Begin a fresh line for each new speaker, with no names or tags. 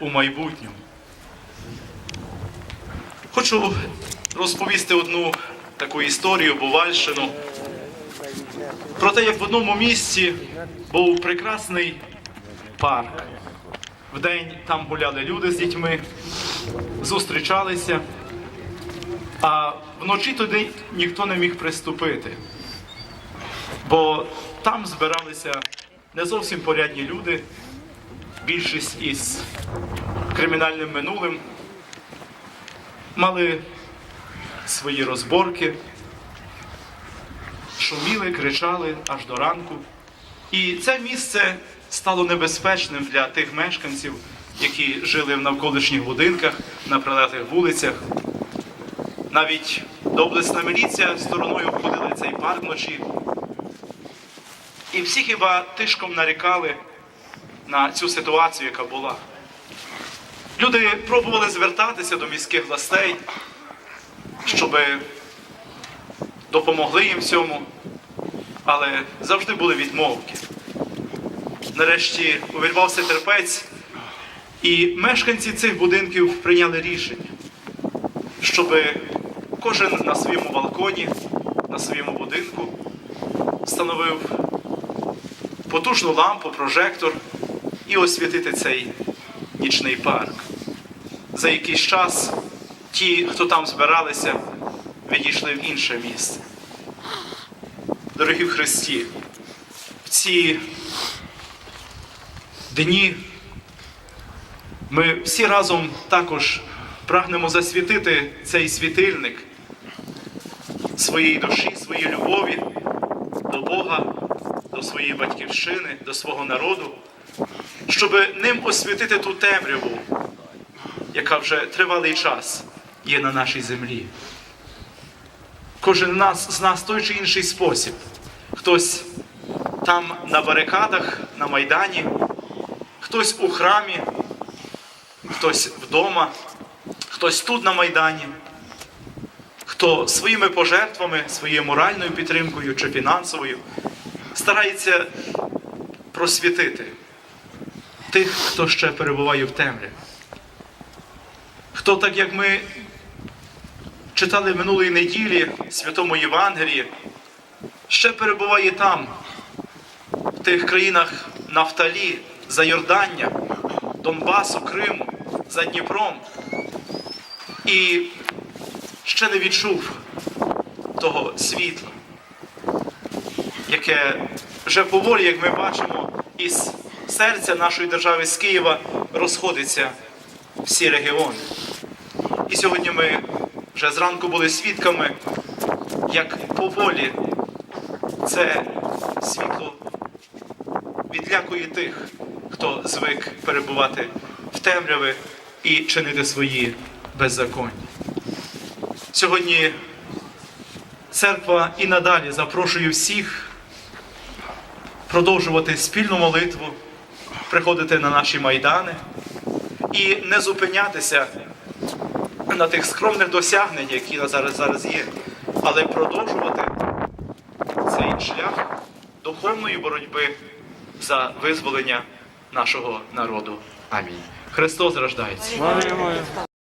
у майбутньому. Хочу розповісти одну таку історію, Бувальщину, про те, як в одному місці був прекрасний парк. Вдень там гуляли люди з дітьми, зустрічалися, а вночі туди ніхто не міг приступити. Бо там збиралися не зовсім порядні люди, більшість із кримінальним минулим, мали свої розборки, шуміли, кричали аж до ранку. І це місце стало небезпечним для тих мешканців, які жили в навколишніх будинках, на прилеглих вулицях. Навіть доблесна міліція стороною обходила цей парк вночі. І всі хіба тишком нарікали на цю ситуацію, яка була. Люди пробували звертатися до міських властей, щоб допомогли їм цьому, але завжди були відмовки. Нарешті увірвався терпець, і мешканці цих будинків прийняли рішення, щоб кожен на своєму балконі, на своєму будинку встановив потужну лампу, прожектор і освітити цей нічний парк. За якийсь час ті, хто там збиралися, відійшли в інше місце. Дорогі в Христі, в ці дні ми всі разом також прагнемо засвітити цей світильник своєї душі, своєї любові до Бога, до своєї батьківщини, до свого народу, щоб ним освітити ту темряву, яка вже тривалий час є на нашій землі. Кожен нас, з нас той чи інший спосіб. Хтось там на барикадах, на Майдані, хтось у храмі, хтось вдома, хтось тут на Майдані, хто своїми пожертвами, своєю моральною підтримкою чи фінансовою старається просвітити тих, хто ще перебуває в темряві. Хто, так як ми читали минулої неділі в Святому Євангелії, ще перебуває там, в тих країнах Нафталі, Зайордання, Донбасу, Криму, за Дніпром. І ще не відчув того світла, яке вже поволі, як ми бачимо, із серця нашої держави з Києва розходиться всі регіони. І сьогодні ми вже зранку були свідками, як поволі це світло відлякує тих, хто звик перебувати в темряві і чинити свої беззаконня. Сьогодні церква і надалі запрошує всіх продовжувати спільну молитву, приходити на наші майдани і не зупинятися на тих скромних досягненнях, які на зараз, зараз є, але продовжувати цей шлях духовної боротьби за визволення нашого народу. Амінь. Христос рождається.